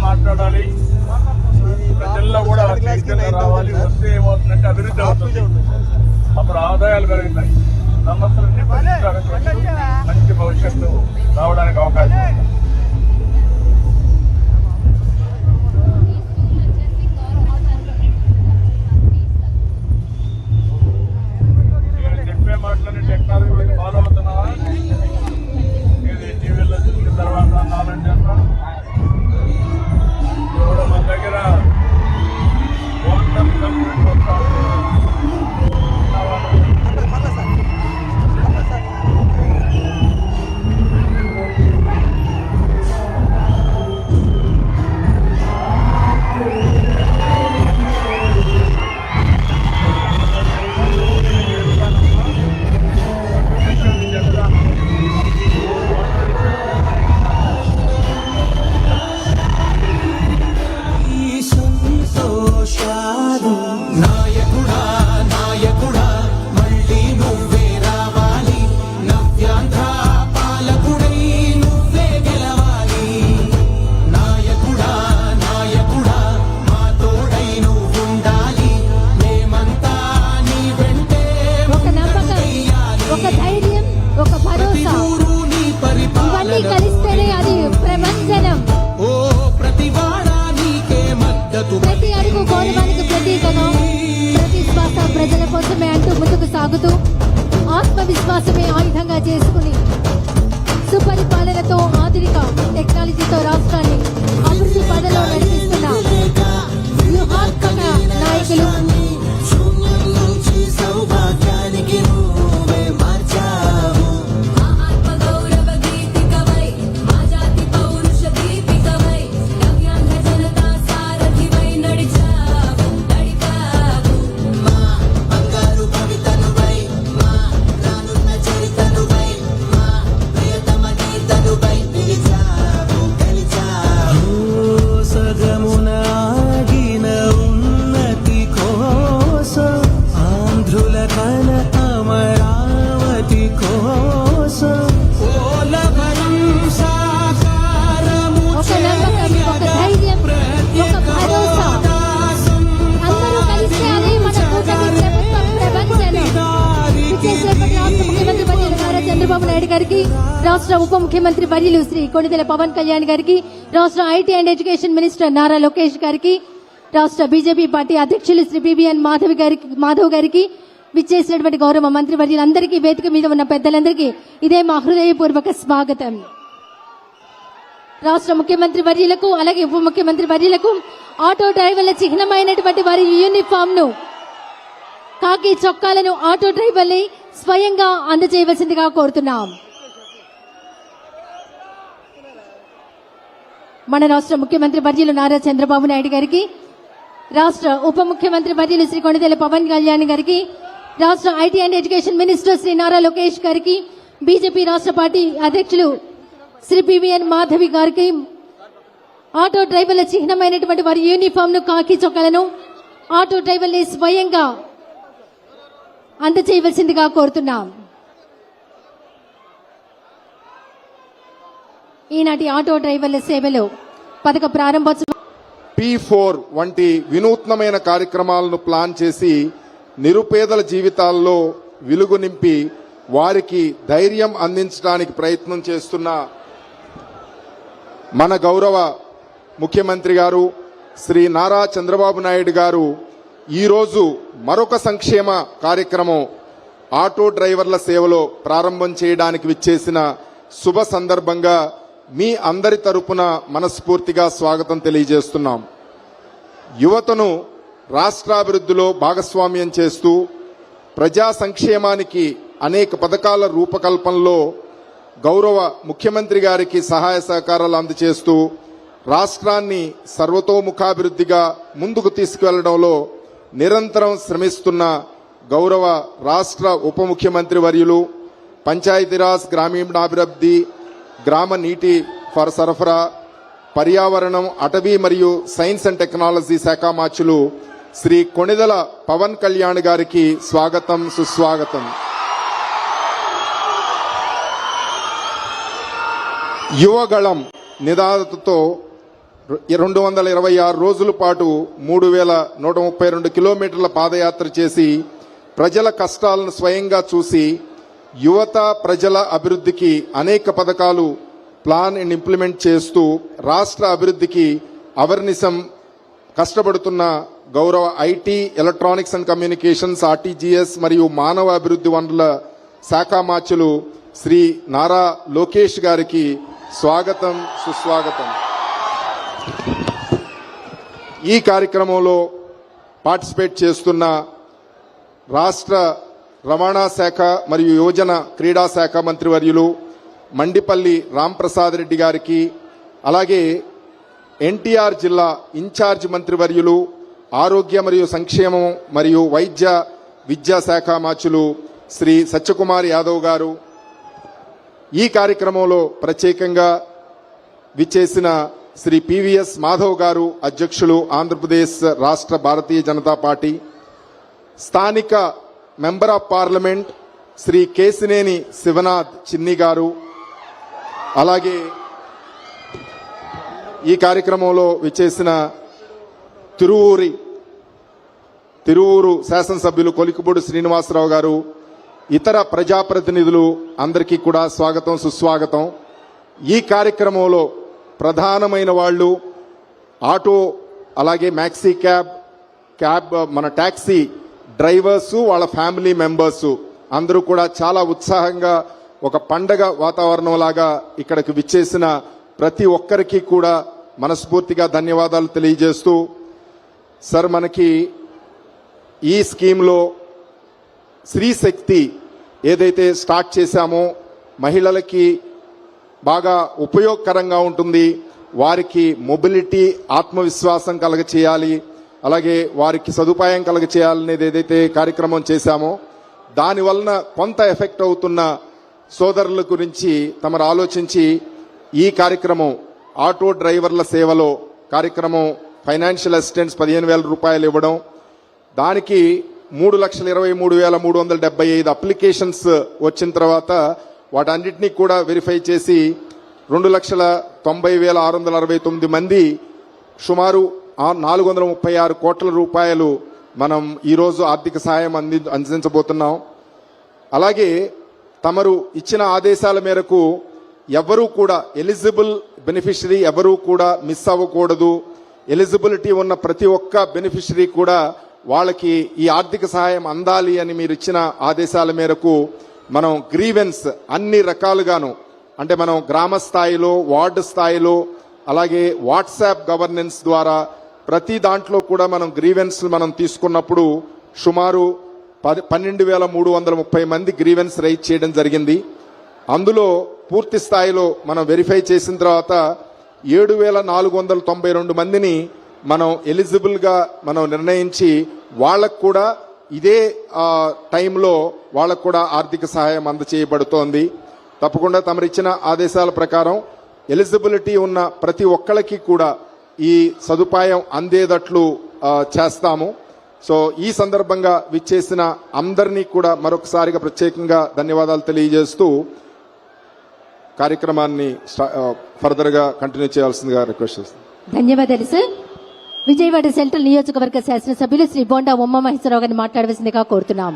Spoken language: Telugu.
మాట్లాడాలి. ప్రజల్లో కూడా రావాలి వస్తే ఏమవుతుందంటే అభివృద్ధి అవుతుంది. అప్పుడు ఆదాయాలు పెరుగుతాయి. సమస్యలన్నీ మంచి భవిష్యత్తు. ముందుకు సాగుతూ ఆత్మవిశ్వాసమే ఆయుధంగా చేసుకుని సుపరిపాలనతో ఆధునిక టెక్నాలజీతో రాష్ట్రాన్ని అభివృద్ధి పదలో నడిపిస్తున్న వ్యూహాత్మక నాయకులు చంద్రబాబు నాయుడు గారికి రాష్ట్ర ఉప ముఖ్యమంత్రి వర్యులు శ్రీ కొణిదెల పవన్ కళ్యాణ్ గారికి రాష్ట్ర IT and education minister Nara Lokesh గారికి రాష్ట్ర బీజేపీ పార్టీ అధ్యక్షులు శ్రీ బిబిఎన్ మాధవి గారికి మాధవ్ గారికి విచ్చేసినటువంటి గౌరవ మంత్రి వర్యులందరికీ వేదిక మీద ఉన్న పెద్దలందరికీ ఇదే మా హృదయపూర్వక స్వాగతం. రాష్ట్ర ముఖ్యమంత్రి వర్యులకు అలాగే ఉప ముఖ్యమంత్రి వర్యులకు ఆటో డ్రైవర్ల చిహ్నమైనటువంటి వారి యూనిఫామ్ను కాకి చొక్కాలను ఆటో డ్రైవర్లే స్వయంగా అందజేయవలసిందిగా కోరుతున్నాం. మన రాష్ట్ర ముఖ్యమంత్రి వర్యులు నారా చంద్రబాబు నాయుడు గారికి రాష్ట్ర ఉప ముఖ్యమంత్రి వర్యులు శ్రీ కొణిదెల పవన్ కళ్యాణ్ గారికి రాష్ట్ర IT and education minister Shri Nara Lokesh గారికి బీజేపీ రాష్ట్ర పార్టీ అధ్యక్షులు శ్రీ పివిఎన్ మాధవి గారికి ఆటో డ్రైవర్ల చిహ్నమైనటువంటి వారి యూనిఫామ్ను కాకి చొక్కలను ఆటో డ్రైవర్ని స్వయంగా అందచేయవలసిందిగా కోరుతున్నాం. ఈనాటి ఆటో డ్రైవర్ల సేవలు పథక ప్రారంభోత్సవం పీ ఫోర్ వంటి వినూత్నమైన కార్యక్రమాలను ప్లాన్ చేసి నిరుపేదల జీవితాల్లో వెలుగు నింపి వారికి ధైర్యం అందించడానికి ప్రయత్నం చేస్తున్న మన గౌరవ ముఖ్యమంత్రి గారు శ్రీ నారా చంద్రబాబు నాయుడు గారు ఈరోజు మరొక సంక్షేమ కార్యక్రమం ఆటో డ్రైవర్ల సేవలో ప్రారంభం చేయడానికి విచ్చేసిన శుభ సందర్భంగా మీ అందరి తరపున మనస్ఫూర్తిగా స్వాగతం తెలియజేస్తున్నాం. యువతను రాష్ట్రాభివృద్ధిలో భాగస్వామ్యం చేస్తూ ప్రజా సంక్షేమానికి అనేక పథకాల రూపకల్పనలో గౌరవ ముఖ్యమంత్రి గారికి సహాయ సహకారాలు అందజేస్తూ రాష్ట్రాన్ని సర్వతోముఖాభివృద్ధిగా ముందుకు తీసుకువెళ్ళడంలో నిరంతరం శ్రమిస్తున్న గౌరవ రాష్ట్ర ఉప ముఖ్యమంత్రి వర్యులు పంచాయతీరాజ్ గ్రామీణాభివృద్ధి గ్రామ నీటి ఫర్ సరఫరా పర్యావరణం అటవీ మరియు సైన్స్ అండ్ టెక్నాలజీ శాఖ మార్చులు శ్రీ కొణిదల పవన్ కళ్యాణ్ గారికి స్వాగతం సుస్వాగతం. యువగళం నిదాతతో రెండు వందల ఇరవై ఆరు రోజుల పాటు మూడు వేల నూట ముప్పై రెండు కిలోమీటర్ల పాదయాత్ర చేసి ప్రజల కష్టాలను స్వయంగా చూసి యువత ప్రజల అభివృద్ధికి అనేక పథకాలు ప్లాన్ అండ్ ఇంప్లిమెంట్ చేస్తూ రాష్ట్ర అభివృద్ధికి అవర్నిసం కష్టపడుతున్న గౌరవ IT electronics and communications RTGS మరియు మానవ అభివృద్ధి వనరుల శాఖ మాచులు శ్రీ నారా లోకేష్ గారికి స్వాగతం సుస్వాగతం. ఈ కార్యక్రమంలో పార్టిసిపేట్ చేస్తున్న రాష్ట్ర రవాణా శాఖ మరియు యువజన క్రీడా శాఖ మంత్రివర్యులు మండిపల్లి రాంప్రసాద్ రెడ్డి గారికి అలాగే ఎన్టీఆర్ జిల్లా ఇన్ఛార్జ్ మంత్రివర్యులు ఆరోగ్య మరియు సంక్షేమం మరియు వైద్య విద్యా శాఖ మాచులు శ్రీ సత్యకుమార్ యాదవ్ గారు. ఈ కార్యక్రమంలో ప్రత్యేకంగా విచ్చేసిన శ్రీ పివిఎస్ మాధవ్ గారు అధ్యక్షులు ఆంధ్రప్రదేశ్ రాష్ట్ర భారతీయ జనతా పార్టీ స్థానిక member of parliament Shri Kesineni Sivanath Chinni గారు అలాగే ఈ కార్యక్రమంలో విచ్చేసిన తిరువూరి తిరువూరు శాసనసభ్యులు కొలికిపూడి శ్రీనివాసరావు గారు ఇతర ప్రజాప్రతినిధులు అందరికీ కూడా స్వాగతం సుస్వాగతం. ఈ కార్యక్రమంలో ప్రధానమైన వాళ్ళు ఆటో అలాగే మ్యాక్సీ క్యాబ్ క్యాబ్ మన ట్యాక్సీ డ్రైవర్సు వాళ్ళ ఫ్యామిలీ మెంబర్సు. అందరూ కూడా చాలా ఉత్సాహంగా ఒక పండగ వాతావరణం లాగా ఇక్కడికి విచ్చేసిన ప్రతి ఒక్కరికి కూడా మనస్ఫూర్తిగా ధన్యవాదాలు తెలియజేస్తూ సార్ మనకి ఈ స్కీమ్లో స్త్రీ శక్తి ఏదైతే స్టార్ట్ చేశామో మహిళలకి బాగా ఉపయోగకరంగా ఉంటుంది. వారికి మొబిలిటీ ఆత్మవిశ్వాసం కలగ చేయాలి అలాగే వారికి సదుపాయం కలగ చేయాలనేది ఏదైతే కార్యక్రమం చేశామో దాని వలన కొంత ఎఫెక్ట్ అవుతున్న సోదరుల గురించి తమరు ఆలోచించి ఈ కార్యక్రమం ఆటో డ్రైవర్ల సేవలో కార్యక్రమం ఫైనాన్షియల్ అసిస్టెన్స్ పదిహేను వేల రూపాయలు ఇవ్వడం దానికి మూడు లక్షల ఇరవై మూడు వేల మూడు వందల డెబ్బై ఐదు అప్లికేషన్స్ వచ్చిన తర్వాత వాటన్నిటినీ కూడా వెరిఫై చేసి రెండు లక్షల తొంభై వేల ఆరు వందల అరవై తొమ్మిది మంది సుమారు నాలుగు వందల ముప్పై ఆరు కోట్ల రూపాయలు మనం ఈరోజు ఆర్థిక సహాయం అంది అందించబోతున్నాం. అలాగే తమరు ఇచ్చిన ఆదేశాల మేరకు ఎవరూ కూడా ఎలిజిబుల్ బెనిఫిషరీ ఎవరూ కూడా మిస్ అవ్వకూడదు. ఎలిజిబిలిటీ ఉన్న ప్రతి ఒక్క బెనిఫిషరీ కూడా వాళ్ళకి ఈ ఆర్థిక సహాయం అందాలి అని మీరు ఇచ్చిన ఆదేశాల మేరకు మనం గ్రీవెన్స్ అన్ని రకాలుగాను అంటే మనం గ్రామ స్థాయిలో వార్డు స్థాయిలో అలాగే వాట్సాప్ గవర్నెన్స్ ద్వారా ప్రతి దాంట్లో కూడా మనం గ్రీవెన్స్ మనం తీసుకున్నప్పుడు సుమారు పది పన్నెండు వేల మూడు వందల ముప్పై మంది గ్రీవెన్స్ రైజ్ చేయడం జరిగింది. అందులో పూర్తి స్థాయిలో మనం వెరిఫై చేసిన తర్వాత ఏడు వేల నాలుగు వందల తొంభై రెండు మందిని మనం ఎలిజిబుల్గా మనం నిర్ణయించి వాళ్ళకు కూడా ఇదే టైంలో వాళ్ళకు కూడా ఆర్థిక సహాయం అందచేయబడుతోంది. తప్పకుండా తమరిచ్చిన ఆదేశాల ప్రకారం ఎలిజిబిలిటీ ఉన్న ప్రతి ఒక్కళ్ళకి కూడా ఈ సదుపాయం అందేటట్లు చేస్తాము. సో ఈ సందర్భంగా విచ్చేసిన అందరినీ కూడా మరొకసారిగా ప్రత్యేకంగా ధన్యవాదాలు తెలియజేస్తూ కార్యక్రమాన్ని ఫర్దర్గా కంటిన్యూ చేయాల్సిందిగా రిక్వెస్ట్ చేస్తాను ధన్యవాదాలు సార్. విజయవాడ సెంట్రల్ నియోజకవర్గ శాసనసభ్యులు శ్రీ బోండా ఉమ్మ మహేశ్వరరావు గారిని మాట్లాడవలసిందిగా కోరుతున్నాం.